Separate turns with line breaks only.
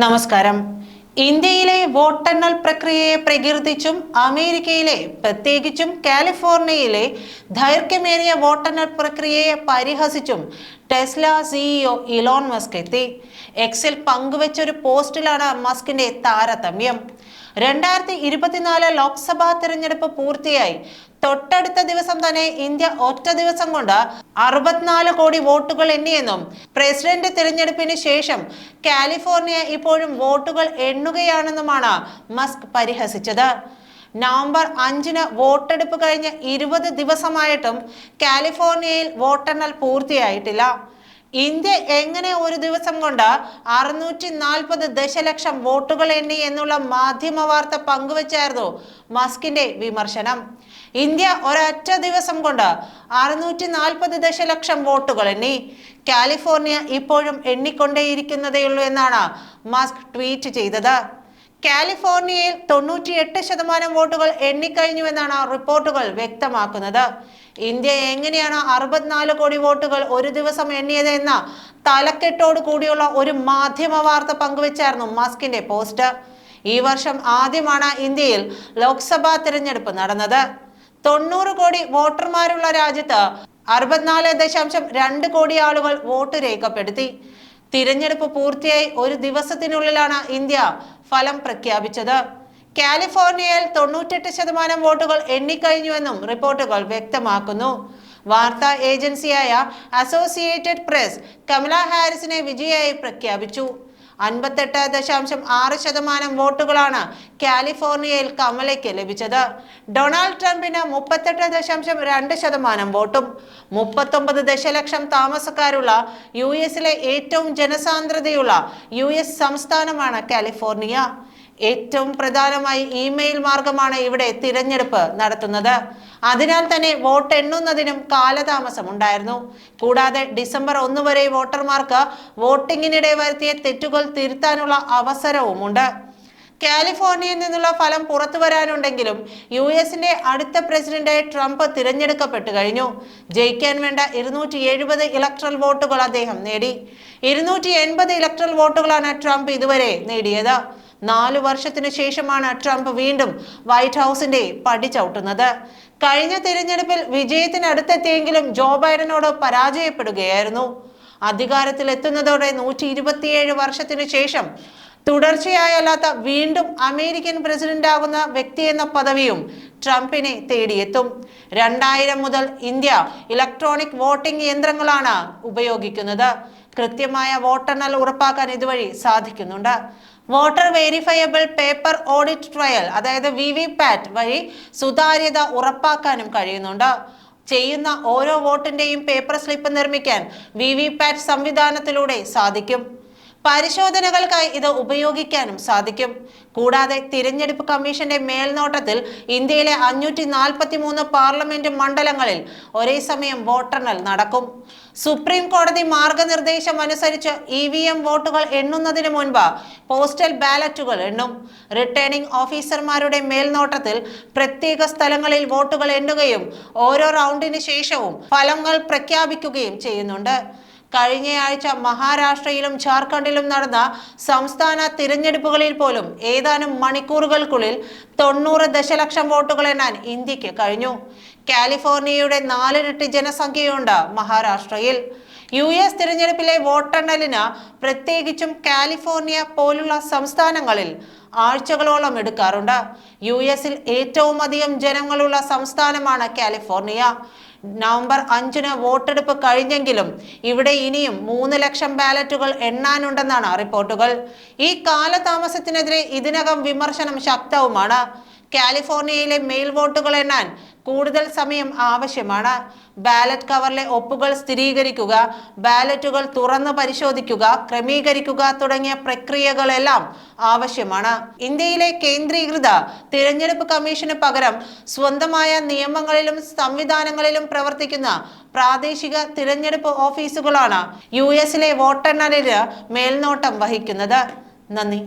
നമസ്കാരം. ഇന്ത്യയിലെ വോട്ടെണ്ണൽ പ്രക്രിയയെ പ്രകീർത്തിച്ചും അമേരിക്കയിലെ പ്രത്യേകിച്ചും കാലിഫോർണിയയിലെ ദൈർഘ്യമേറിയ വോട്ടെണ്ണൽ പ്രക്രിയയെ പരിഹസിച്ചും ടെസ്ല സിഇഒ ഇലോൺ മസ്ക് എത്തി. എക്സിൽ പങ്കുവച്ചൊരു പോസ്റ്റിലാണ് മസ്കിന്റെ താരതമ്യം. രണ്ടായിരത്തി ഇരുപത്തിനാല് ലോക്സഭാ തിരഞ്ഞെടുപ്പ് പൂർത്തിയായി. തൊട്ടടുത്ത ദിവസം തന്നെ ഇന്ത്യ ഒറ്റ ദിവസം കൊണ്ട് അറുപത്തിനാല് കോടി വോട്ടുകൾ എണ്ണിയെന്നും പ്രസിഡന്റ് തിരഞ്ഞെടുപ്പിന് ശേഷം കാലിഫോർണിയ ഇപ്പോഴും വോട്ടുകൾ എണ്ണുകയാണെന്നുമാണ് മസ്ക് പരിഹസിച്ചത്. നവംബർ അഞ്ചിന് വോട്ടെടുപ്പ് കഴിഞ്ഞ് ഇരുപത് ദിവസമായിട്ടും കാലിഫോർണിയയിൽ വോട്ടെണ്ണൽ പൂർത്തിയായിട്ടില്ല. ഇന്ത്യ എങ്ങനെ ഒരു ദിവസം കൊണ്ട് അറുന്നൂറ്റി നാൽപ്പത് ദശലക്ഷം വോട്ടുകൾ എണ്ണി എന്നുള്ള മാധ്യമ വാർത്ത പങ്കുവച്ചായിരുന്നു മസ്കിന്റെ വിമർശനം. ഇന്ത്യ ഒരൊറ്റ ദിവസം കൊണ്ട് അറുന്നൂറ്റി നാൽപ്പത് ദശലക്ഷം വോട്ടുകൾ എണ്ണി. കാലിഫോർണിയ ഇപ്പോഴും എണ്ണിക്കൊണ്ടേയിരിക്കുന്നതേയുള്ളൂ എന്നാണ് മസ്ക് ട്വീറ്റ് ചെയ്തത്. കാലിഫോർണിയയിൽ തൊണ്ണൂറ്റിയെട്ട് ശതമാനം വോട്ടുകൾ എണ്ണിക്കഴിഞ്ഞുവെന്നാണ് റിപ്പോർട്ടുകൾ വ്യക്തമാക്കുന്നത്. ഇന്ത്യ എങ്ങനെയാണ് അറുപത്തിനാല് കോടി വോട്ടുകൾ ഒരു ദിവസം എണ്ണിയത് എന്ന തലക്കെട്ടോട് കൂടിയുള്ള ഒരു മാധ്യമ വാർത്ത പങ്കുവച്ചായിരുന്നു മസ്കിന്റെ പോസ്റ്റ്. ഈ വർഷം ആദ്യമാണ് ഇന്ത്യയിൽ ലോക്സഭാ തിരഞ്ഞെടുപ്പ് നടന്നത്. തൊണ്ണൂറ് കോടി വോട്ടർമാരുള്ള രാജ്യത്ത് അറുപത്തിനാല് ദശാംശം രണ്ട് കോടി ആളുകൾ വോട്ട് രേഖപ്പെടുത്തി. തിരഞ്ഞെടുപ്പ് പൂർത്തിയായി ഒരു ദിവസത്തിനുള്ളിലാണ് ഇന്ത്യ ഫലം പ്രഖ്യാപിച്ചത്. കാലിഫോർണിയയിൽ തൊണ്ണൂറ്റെട്ട് ശതമാനം വോട്ടുകൾ എണ്ണിക്കഴിഞ്ഞുവെന്നും റിപ്പോർട്ടുകൾ വ്യക്തമാക്കുന്നു. വാർത്താ ഏജൻസിയായ അസോസിയേറ്റഡ് പ്രസ് കമല ഹാരിസിനെ വിജയായി പ്രഖ്യാപിച്ചു. അൻപത്തെട്ട് ദശാംശം ആറ് ശതമാനം വോട്ടുകളാണ് കാലിഫോർണിയയിൽ കമലയ്ക്ക് ലഭിച്ചത്. ഡൊണാൾഡ് ട്രംപിന് മുപ്പത്തെട്ട് ദശാംശം രണ്ട് ശതമാനം വോട്ടും മുപ്പത്തൊമ്പത് ദശലക്ഷം താമസക്കാരുള്ള യു എസിലെ ഏറ്റവും ജനസാന്ദ്രതയുള്ള യു എസ് സംസ്ഥാനമാണ് കാലിഫോർണിയ. ഏറ്റവും പ്രധാനമായി ഇമെയിൽ മാർഗമാണ് ഇവിടെ തിരഞ്ഞെടുപ്പ് നടത്തുന്നത്. അതിനാൽ തന്നെ വോട്ട് എണ്ണുന്നതിനും കാലതാമസം ഉണ്ടായിരുന്നു. കൂടാതെ ഡിസംബർ ഒന്ന് വരെ വോട്ടർമാർക്ക് വോട്ടിങ്ങിനിടെ വരുത്തിയ തെറ്റുകൾ തിരുത്താനുള്ള അവസരവുമുണ്ട്. കാലിഫോർണിയയിൽ നിന്നുള്ള ഫലം പുറത്തു വരാനുണ്ടെങ്കിലും യു എസിന്റെ അടുത്ത പ്രസിഡന്റായി ട്രംപ് തിരഞ്ഞെടുക്കപ്പെട്ടു കഴിഞ്ഞു. ജയിക്കാൻ വേണ്ട ഇരുന്നൂറ്റി എഴുപത് ഇലക്ട്രൽ വോട്ടുകൾ അദ്ദേഹം നേടി. ഇരുന്നൂറ്റി എൺപത് ഇലക്ട്രൽ വോട്ടുകളാണ് ട്രംപ് ഇതുവരെ നേടിയത്. നാലു വർഷത്തിനു ശേഷമാണ് ട്രംപ് വീണ്ടും വൈറ്റ് ഹൗസിന്റെ പടി ചവിട്ടുന്നത്. കഴിഞ്ഞ തിരഞ്ഞെടുപ്പിൽ വിജയത്തിനടുത്തെത്തിയെങ്കിലും ജോ ബൈഡനോട് പരാജയപ്പെടുകയായിരുന്നു. അധികാരത്തിൽ എത്തുന്നതോടെ നൂറ്റി ഇരുപത്തിയേഴ് വർഷത്തിനു ശേഷം തുടർച്ചയായല്ലാത്ത വീണ്ടും അമേരിക്കൻ പ്രസിഡന്റ് ആകുന്ന വ്യക്തി എന്ന പദവിയും ട്രംപിനെ തേടിയെത്തും. രണ്ടായിരം മുതൽ ഇന്ത്യ ഇലക്ട്രോണിക് വോട്ടിംഗ് യന്ത്രങ്ങളാണ് ഉപയോഗിക്കുന്നത്. കൃത്യമായ വോട്ടെണ്ണൽ ഉറപ്പാക്കാൻ ഇതുവഴി സാധിക്കുന്നുണ്ട്. Voter verifiable paper audit trail അതായത് വി വി പാറ്റ് വഴി സുതാര്യത ഉറപ്പാക്കാനും കഴിയുന്നുണ്ട്. ചെയ്യുന്ന ഓരോ വോട്ടിന്റെയും പേപ്പർ സ്ലിപ്പ് നിർമ്മിക്കാൻ വി വി പാറ്റ് സംവിധാനത്തിലൂടെ സാധിക്കും. പരിശോധനകൾക്കായി ഇത് ഉപയോഗിക്കാനും സാധിക്കും. കൂടാതെ തിരഞ്ഞെടുപ്പ് കമ്മീഷന്റെ മേൽനോട്ടത്തിൽ ഇന്ത്യയിലെ അഞ്ഞൂറ്റി നാൽപ്പത്തി മൂന്ന് പാർലമെന്റ് മണ്ഡലങ്ങളിൽ ഒരേ സമയം വോട്ടെണ്ണൽ നടക്കും. സുപ്രീം കോടതി മാർഗനിർദ്ദേശം അനുസരിച്ച് ഇ വി എം വോട്ടുകൾ എണ്ണുന്നതിന് മുൻപ് പോസ്റ്റൽ ബാലറ്റുകൾ എണ്ണും. റിട്ടേണിംഗ് ഓഫീസർമാരുടെ മേൽനോട്ടത്തിൽ പ്രത്യേക സ്ഥലങ്ങളിൽ വോട്ടുകൾ എണ്ണുകയും ഓരോ റൗണ്ടിന് ശേഷവും ഫലങ്ങൾ പ്രഖ്യാപിക്കുകയും ചെയ്യുന്നുണ്ട്. കഴിഞ്ഞയാഴ്ച മഹാരാഷ്ട്രയിലും ജാർഖണ്ഡിലും നടന്ന സംസ്ഥാന തിരഞ്ഞെടുപ്പുകളിൽ പോലും ഏതാനും മണിക്കൂറുകൾക്കുള്ളിൽ തൊണ്ണൂറ് ദശലക്ഷം വോട്ടുകൾ എണ്ണാൻ ഇന്ത്യയ്ക്ക് കഴിഞ്ഞു. കാലിഫോർണിയയുടെ നാലിരട്ടി ജനസംഖ്യയുണ്ട് മഹാരാഷ്ട്രയിൽ. യു എസ് തിരഞ്ഞെടുപ്പിലെ വോട്ടെണ്ണലിന് പ്രത്യേകിച്ചും കാലിഫോർണിയ പോലുള്ള സംസ്ഥാനങ്ങളിൽ ആഴ്ചകളോളം എടുക്കാറുണ്ട്. യു എസിൽ ഏറ്റവും അധികം ജനങ്ങളുള്ള സംസ്ഥാനമാണ് കാലിഫോർണിയ. നവംബർ അഞ്ചിന് വോട്ടെടുപ്പ് കഴിഞ്ഞെങ്കിലും ഇവിടെ ഇനിയും മൂന്ന് ലക്ഷം ബാലറ്റുകൾ എണ്ണാനുണ്ടെന്നാണ് റിപ്പോർട്ടുകൾ. ഈ കാലതാമസത്തിനെതിരെ ഇതിനകം വിമർശനം ശക്തവുമാണ്. കാലിഫോർണിയയിലെ മെയിൽ വോട്ടുകൾ എണ്ണാൻ കൂടുതൽ സമയം ആവശ്യമാണ്. ബാലറ്റ് കവറിലെ ഒപ്പുകൾ സ്ഥിരീകരിക്കുക ബാലറ്റുകൾ തുറന്ന് പരിശോധിക്കുക ക്രമീകരിക്കുക തുടങ്ങിയ പ്രക്രിയകളെല്ലാം ആവശ്യമാണ്. ഇന്ത്യയിലെ കേന്ദ്രീകൃത തിരഞ്ഞെടുപ്പ് കമ്മീഷന് പകരം സ്വന്തമായ നിയമങ്ങളിലും സംവിധാനങ്ങളിലും പ്രവർത്തിക്കുന്ന പ്രാദേശിക തിരഞ്ഞെടുപ്പ് ഓഫീസുകളാണ് യു എസിലെ വോട്ടെണ്ണലിന് മേൽനോട്ടം വഹിക്കുന്നത്. നന്ദി.